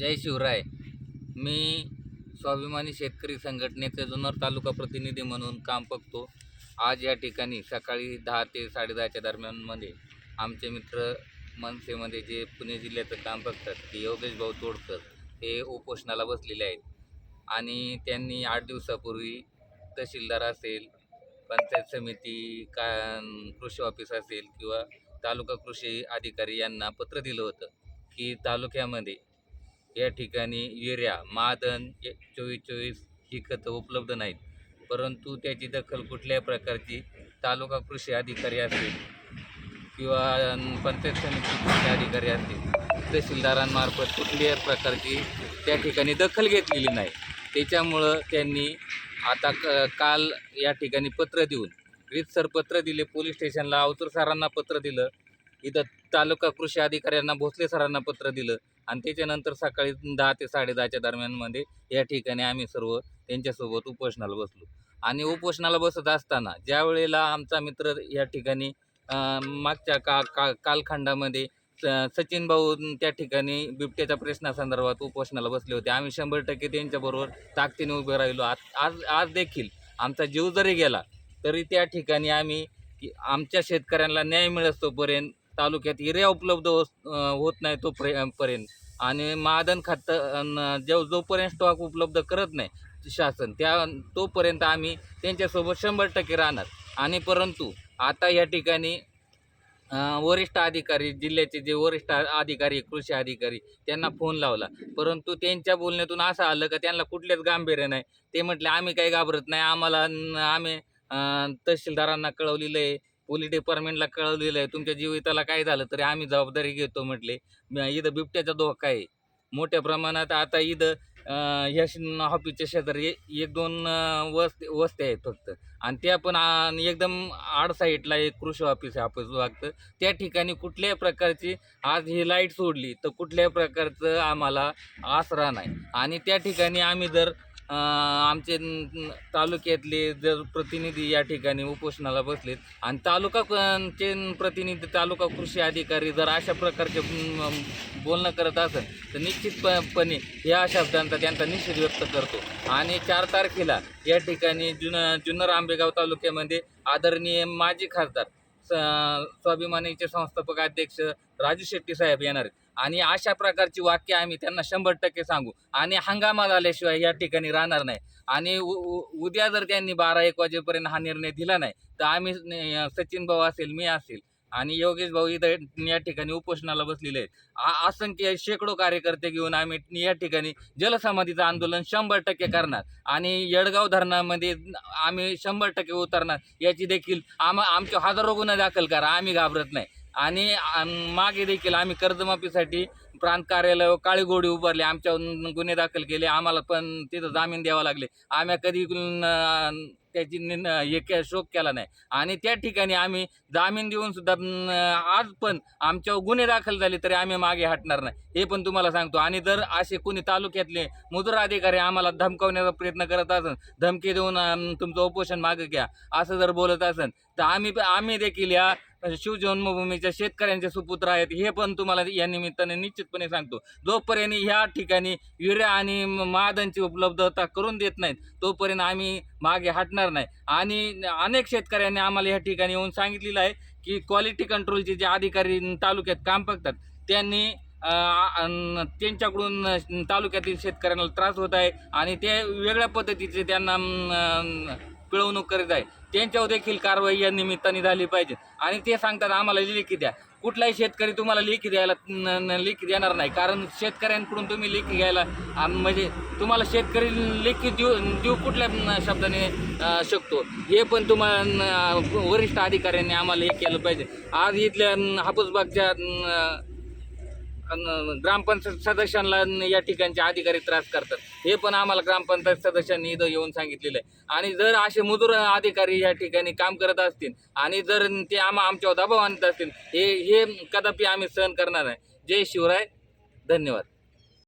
जय शिवराय. मी स्वाभिमानी शेतकरी संघटनेचे जुन्नर तालुका प्रतिनिधी म्हणून काम बघतो. आज या ठिकाणी सकाळी दहा ते साडेदहाच्या दरम्यानमध्ये आमचे मित्र मनसेमध्ये जे पुणे जिल्ह्याचं काम बघतात ते योगेश भाऊ तोडकर हे उपोषणाला बसलेले आहेत. आणि त्यांनी आठ दिवसापूर्वी तहसीलदार असेल पंचायत समिती का कृषी ऑफिस असेल किंवा तालुका कृषी अधिकारी यांना पत्र दिलं होतं की तालुक्यामध्ये या ठिकाणी युरिया मादन चोवीस चोवीस ही खतं उपलब्ध नाहीत. परंतु त्याची दखल कुठल्याही प्रकारची तालुका कृषी अधिकारी असतील किंवा पंचायत समिती कृषी अधिकारी असतील तहसीलदारांमार्फत कुठल्याही प्रकारची त्या ठिकाणी दखल घेतलेली नाही. त्याच्यामुळं त्यांनी आता क काल या ठिकाणी पत्र देऊन रीतसर पत्र दिले पोलीस स्टेशनला अवतर सरांना पत्र दिलं इथं तालुका कृषी अधिकाऱ्यांना भोसले सरांना पत्र दिलं. आणि त्याच्यानंतर सकाळी दहा ते साडेदहाच्या दरम्यानमध्ये या ठिकाणी आम्ही सर्व त्यांच्यासोबत उपोषणाला बसलो. आणि उपोषणाला बसत असताना ज्या वेळेला आमचा मित्र या ठिकाणी मागच्या का का कालखंडामध्ये स- सचिन भाऊ त्या ठिकाणी बिबट्याच्या प्रश्नासंदर्भात उपोषणाला बसले होते. आम्ही शंभर टक्के त्यांच्याबरोबर ताकदीने उभे राहिलो. आज आज आज देखील आमचा जीव जरी गेला तरी त्या ठिकाणी आम्ही आमच्या शेतकऱ्यांना न्याय मिळत तोपर्यंत तालुक्यात युरिया उपलब्ध होत होत नाही तो पर्यंत. आणि मादन खातं अन् जो जोपर्यंत स्टॉक उपलब्ध करत नाही शासन त्या तोपर्यंत आम्ही त्यांच्यासोबत शंभर टक्के राहणार. आणि परंतु आता या ठिकाणी वरिष्ठ अधिकारी जिल्ह्याचे जे वरिष्ठ अधिकारी कृषी अधिकारी त्यांना फोन लावला. परंतु त्यांच्या बोलण्यातून असं आलं का त्यांना कुठलेच गांभीर्य नाही. ते म्हटले आम्ही काही घाबरत नाही. आम्हाला आम्ही तहसीलदारांना कळवलेलं आहे. पोलीस डिपार्टमेंटला कळवलेलं आहे तुमच्या जीविताला काय झालं तरी आम्ही जबाबदारी घेतो म्हटले. इथं बिबट्याचा धोका आहे. मोठ्या प्रमाणात आता इथं ह्या हॉपीच्या ऑफिसच्या शेजारी एक दोन वस्त वस्ते वस्त्या आहेत फक्त. आणि त्या पण एकदम आड साईडला एक कृषी ऑफिस आहे ऑफिस लागतं त्या ठिकाणी कुठल्याही प्रकारची आज ही लाइट सोडली तर कुठल्याही प्रकारचं आम्हाला आसरा नाही. आणि त्या ठिकाणी आम्ही जर आमचे तालुक्यातले जर प्रतिनिधी या ठिकाणी उपोषणाला बसलेत आणि तालुका चे प्रतिनिधी तालुका कृषी अधिकारी जर अशा प्रकारचे बोलणं करत असेल तर निश्चितपणे या शब्दांचा त्यांचा निषेध व्यक्त करतो. आणि चार तारखेला या ठिकाणी जुन जुन्नर आंबेगाव तालुक्यामध्ये आदरणीय माजी खासदार स्वाभिमानीचे संस्थापक अध्यक्ष राजू शेट्टी साहेब येणार आहेत. आणि अशा प्रकारची वाक्य आम्ही त्यांना शंभर टक्के सांगू. आणि हंगामा झाल्याशिवाय या ठिकाणी राहणार नाही. आणि उ- उ- उद्या जर त्यांनी बारा एक वाजेपर्यंत हा निर्णय दिला नाही तर आम्ही सचिन भाऊ असेल मी असेल आणि योगेश भाऊ इथं या ठिकाणी उपोषणाला बसलेले आहेत. असंख्य शेकडो कार्यकर्ते घेऊन आम्ही या ठिकाणी जलसमाधीचं आंदोलन शंभर टक्के करणार. आणि येडगाव धरणामध्ये आम्ही शंभर टक्के उतरणार. याची देखील आम आमच्या हजारो गुन्हा दाखल करा. आम्ही घाबरत नाही. आणि मागे देखील आम्ही कर्जमाफीसाठी प्रांत कार्यालय काळी गोडी उभारली आमच्या गुन्हे दाखल केले आम्हाला पण तिथं जामीन द्यावा लागले. आम्ही कधी त्याची निन हे शोक केला नाही. आणि त्या ठिकाणी आम्ही जामीन देऊन सुद्धा आज पण आमच्यावर गुन्हे दाखल झाले तरी आम्ही मागे हटणार नाही. हे पण तुम्हाला सांगतो. आणि जर असे कोणी तालुक्यातले मजूर अधिकारी आम्हाला धमकावण्याचा प्रयत्न करत असन धमकी देऊन तुमचं उपोषण मागे घ्या असं जर बोलत असन तर आम्ही आम्ही देखील या शिवजन्मभूमीच्या शेतकऱ्यांचे सुपुत्र आहेत हे पण तुम्हाला या निमित्ताने निश्चितपणे सांगतो. जोपर्यंत ह्या ठिकाणी युरिया आणि महादांची उपलब्धता करून देत नाहीत तोपर्यंत आम्ही मागे हटणार नाही. आणि अनेक शेतकऱ्यांनी आम्हाला या ठिकाणी येऊन सांगितलेलं आहे की क्वालिटी कंट्रोलचे जे अधिकारी तालुक्यात काम बघतात त्यांनी त्यांच्याकडून तालुक्यातील शेतकऱ्यांना त्रास होत आहे आणि ते वेगळ्या पद्धतीचे त्यांना पिळवणूक करीत आहे. त्यांच्यावर देखील कारवाई या निमित्ताने झाली पाहिजे. आणि ते सांगतात आम्हाला लेखी द्या. कुठलाही शेतकरी तुम्हाला लेखी द्यायला न- लेखी देणार नाही. कारण शेतकऱ्यांकडून तुम्ही लेखी घ्यायला म्हणजे तुम्हाला शेतकरी लेखी देऊ देऊ कुठल्या शब्दाने शकतो. हे पण तुम्हाला वरिष्ठ अधिकाऱ्यांनी आम्हाला हे केलं पाहिजे. आज इथल्या हापूसबागच्या अन ग्रामपंचायत सदस्यांना या ठिकाणचे अधिकारी त्रास करतात. हे पण आम्हाला ग्रामपंचायत सदस्यांनी इथं येऊन सांगितलेलं आहे. आणि जर असे मजूर अधिकारी या ठिकाणी काम करत असतील आणि जर ते आम्हा आमच्यावर दबाव आणत असतील हे हे कदापि आम्ही सहन करणार नाही. जय शिवराय. धन्यवाद.